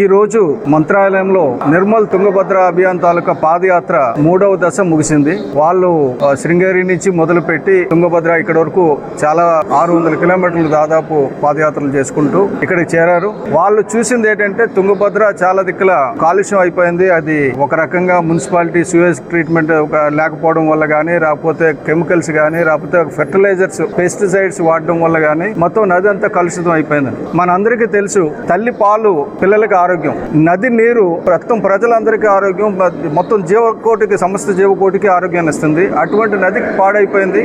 ఈ రోజు మంత్రాలయంలో నిర్మల్ తుంగభద్ర అభియాన్ తాలూకా పాదయాత్ర మూడవ దశ ముగిసింది. వాళ్ళు శృంగేరి నుంచి మొదలుపెట్టి తుంగభద్ర ఇక్కడ వరకు చాలా ఆరు వందల కిలోమీటర్లు దాదాపు పాదయాత్రలు చేసుకుంటూ ఇక్కడికి చేరారు. వాళ్ళు చూసింది ఏంటంటే తుంగభద్ర చాలా దిక్కుల కాలుష్యం అయిపోయింది. అది ఒక రకంగా మున్సిపాలిటీ సూయేజ్ ట్రీట్మెంట్ లేకపోవడం వల్ల కానీ రాకపోతే కెమికల్స్ కానీ రాకపోతే ఫెర్టిలైజర్స్ పెస్టిసైడ్స్ వాడడం వల్ల కానీ మొత్తం నది అంతా కలుషితం అయిపోయింది మనందరికీ తెలుసు తల్లి పాలు పిల్లలకి ఆరోగ్యం. నది నీరు మొత్తం ప్రజలందరికీ ఆరోగ్యం మొత్తం జీవకోటికి సమస్త జీవకోటికి ఆరోగ్యాన్ని ఇస్తుంది. అటువంటి నది పాడైపోయింది.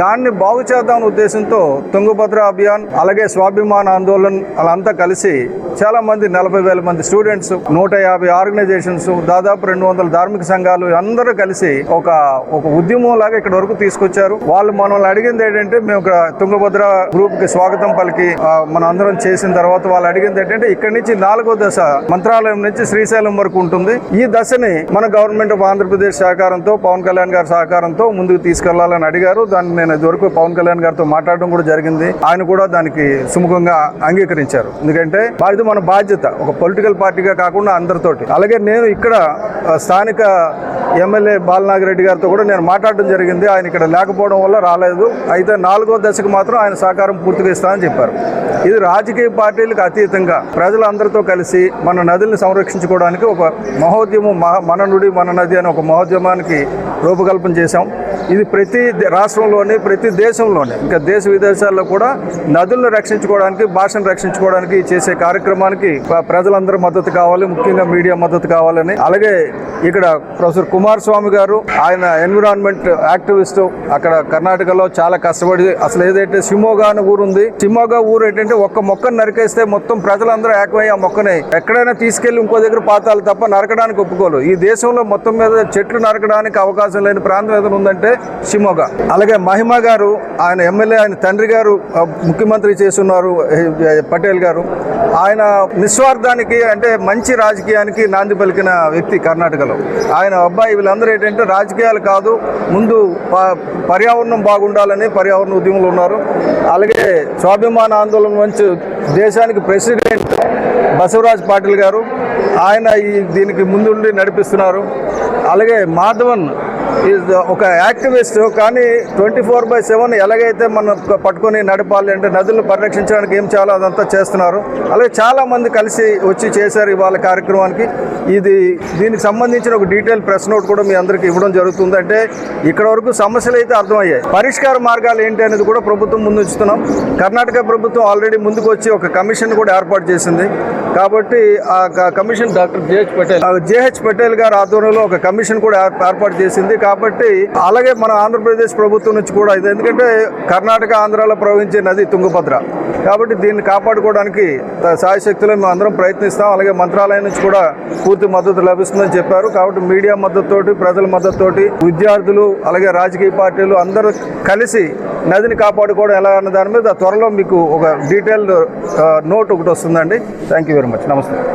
దాన్ని బాగు చేద్దాం ఉద్దేశంతో తుంగభద్ర అభియాన్ అలాగే స్వాభిమాన ఆందోళన్ వాళ్ళంతా కలిసి చాలా మంది నలభై వేల మంది స్టూడెంట్స్ నూట యాభై ఆర్గనైజేషన్స్ దాదాపు రెండు వందల ధార్మిక సంఘాలు అందరూ కలిసి ఒక ఒక ఉద్యమం లాగా ఇక్కడ వరకు తీసుకొచ్చారు. వాళ్ళు మనల్ని అడిగింది ఏంటంటే మేము ఇక్కడ తుంగభద్ర గ్రూప్కి స్వాగతం పలికి మన మనం అందరం చేసిన తర్వాత వాళ్ళు అడిగింది ఏంటంటే ఇక్కడ నుంచి నాలుగో దశ మంత్రాలయం నుంచి శ్రీశైలం వరకు ఉంటుంది. ఈ దశని మన గవర్నమెంట్ ఆఫ్ ఆంధ్రప్రదేశ్ సహకారంతో పవన్ కళ్యాణ్ గారి సహకారంతో ముందుకు తీసుకెళ్ళాలని అడిగారు. దాన్ని నేను ఇదివరకు పవన్ కళ్యాణ్ గారితో మాట్లాడడం కూడా జరిగింది. ఆయన కూడా దానికి సుముఖంగా అంగీకరించారు. ఎందుకంటే బా- ఇది మన బాధ్యత. ఒక పొలిటికల్ పార్టీగా కాకుండా అందరితోటి. అలాగే నేను ఇక్కడ స్థానిక ఎమ్మెల్యే బాలనాగిరెడ్డి గారితో కూడా నేను మాట్లాడడం జరిగింది. ఆయన ఇక్కడ లేకపోవడం వల్ల రాలేదు. అయితే నాలుగో దశకు మాత్రం ఆయన సహకారం పూర్తిగా ఇస్తానని చెప్పారు. ఇది రాజకీయ పార్టీలకు అతీతంగా ప్రజలందరితో కలిసి మన నదుల్ని సంరక్షించుకోవడానికి ఒక మహోద్యమం మహ- మన నుడి మన నది అనే ఒక మహోద్యమానికి రూపకల్పన చేశాం. ఇది ప్రతి రాష్ట్రంలోని ప్రతి దేశంలోని ఇంకా దేశ విదేశాల్లో కూడా నదులను రక్షించుకోవడానికి భాషను రక్షించుకోవడానికి చేసే కార్యక్రమానికి ప్రజలందరూ మద్దతు కావాలి. ముఖ్యంగా మీడియా మద్దతు కావాలని. అలాగే ఇక్కడ ప్రొఫెసర్ కుమారస్వామి గారు ఆయన ఎన్విరాన్మెంట్ యాక్టివిస్ట్ అక్కడ కర్ణాటకలో చాలా కష్టపడి అసలు ఏదైతే షిమోగా అని ఊరు ఉంది షిమోగా ఊరు ఏంటంటే ఒక్క మొక్కను నరికేస్తే మొత్తం ప్రజలందరూ ఏకమై ఆ మొక్కని ఎక్కడైనా తీసుకెళ్ళి ఇంకో దగ్గర పాతాలు తప్ప నరకడానికి ఒప్పుకోలు ఈ దేశంలో మొత్తం మీద చెట్లు నరకడానికి అవకాశం లేని ప్రాంతం ఏదైనా ఉందంటే షిమోగా అలాగే మహిమ గారు ఆయన ఎమ్మెల్యే ఆయన తండ్రి గారు ముఖ్యమంత్రి చేస్తున్నారు పటేల్ గారు. ఆయన నిస్వార్థానికి అంటే మంచి రాజకీయానికి నాంది పలికిన వ్యక్తి కర్ణాటకలో. ఆయన అబ్బాయి వీళ్ళందరూ ఏంటంటే రాజకీయాలు కాదు ముందు ప- పర్యావరణం బాగుండాలని పర్యావరణ ఉద్యమంలో ఉన్నారు. అలాగే స్వాభిమాన ఆందోళన నుంచి దేశానికి ప్రెసిడెంట్ బసవరాజ్ పాటిల్ గారు. ఆయన ఈ దీనికి ముందుండి నడిపిస్తున్నారు. అలాగే మాధవన్ ఈజ్ ఒక యాక్టివిస్ట్ కానీ ట్వంటీ ఫోర్ బై సెవెన్ ఎలాగైతే మనం పట్టుకొని నడపాలి అంటే నదులను పరిరక్షించడానికి ఏం చేయాలో అదంతా చేస్తున్నారు. అలాగే చాలామంది కలిసి వచ్చి చేశారు ఇవాళ కార్యక్రమానికి. ఇది దీనికి సంబంధించిన ఒక డీటెయిల్ ప్రెస్ నోట్ కూడా మీ అందరికి ఇవ్వడం జరుగుతుంది. అంటే ఇక్కడ వరకు సమస్యలు అయితే అర్థమయ్యాయి. పరిష్కార మార్గాలు ఏంటి అనేది కూడా ప్రభుత్వం ముందుంచుతున్నాం కర్ణాటక ప్రభుత్వం ఆల్రెడీ ముందుకు వచ్చి ఒక కమిషన్ కూడా ఏర్పాటు చేసింది. కాబట్టి ఆ క- commission doctor JH Patel JH Patel గారి ఆధ్వర్యంలో ఒక కమిషన్ కూడా ఏర్పాటు చేసింది. కాబట్టి అలాగే మన ఆంధ్రప్రదేశ్ ప్రభుత్వం నుంచి కూడా ఇది ఎందుకంటే కర్ణాటక ఆంధ్రాలో ప్రవహించే నది తుంగభద్ర. కాబట్టి దీన్ని కాపాడుకోవడానికి సాయశక్తులు మేము అందరం ప్రయత్నిస్తాం. అలాగే మంత్రాలయం నుంచి కూడా పూర్తి మద్దతు లభిస్తుందని చెప్పారు. కాబట్టి మీడియా మద్దతుతోటి ప్రజల మద్దతుతోటి విద్యార్థులు అలాగే రాజకీయ పార్టీలు అందరూ కలిసి నదిని కాపాడుకోవడం ఎలా అన్న దాని మీద త్వరలో మీకు ఒక డీటెయిల్డ్ నోట్ ఒకటి వస్తుందండి. థ్యాంక్ యూ వెరీ నమస్తే.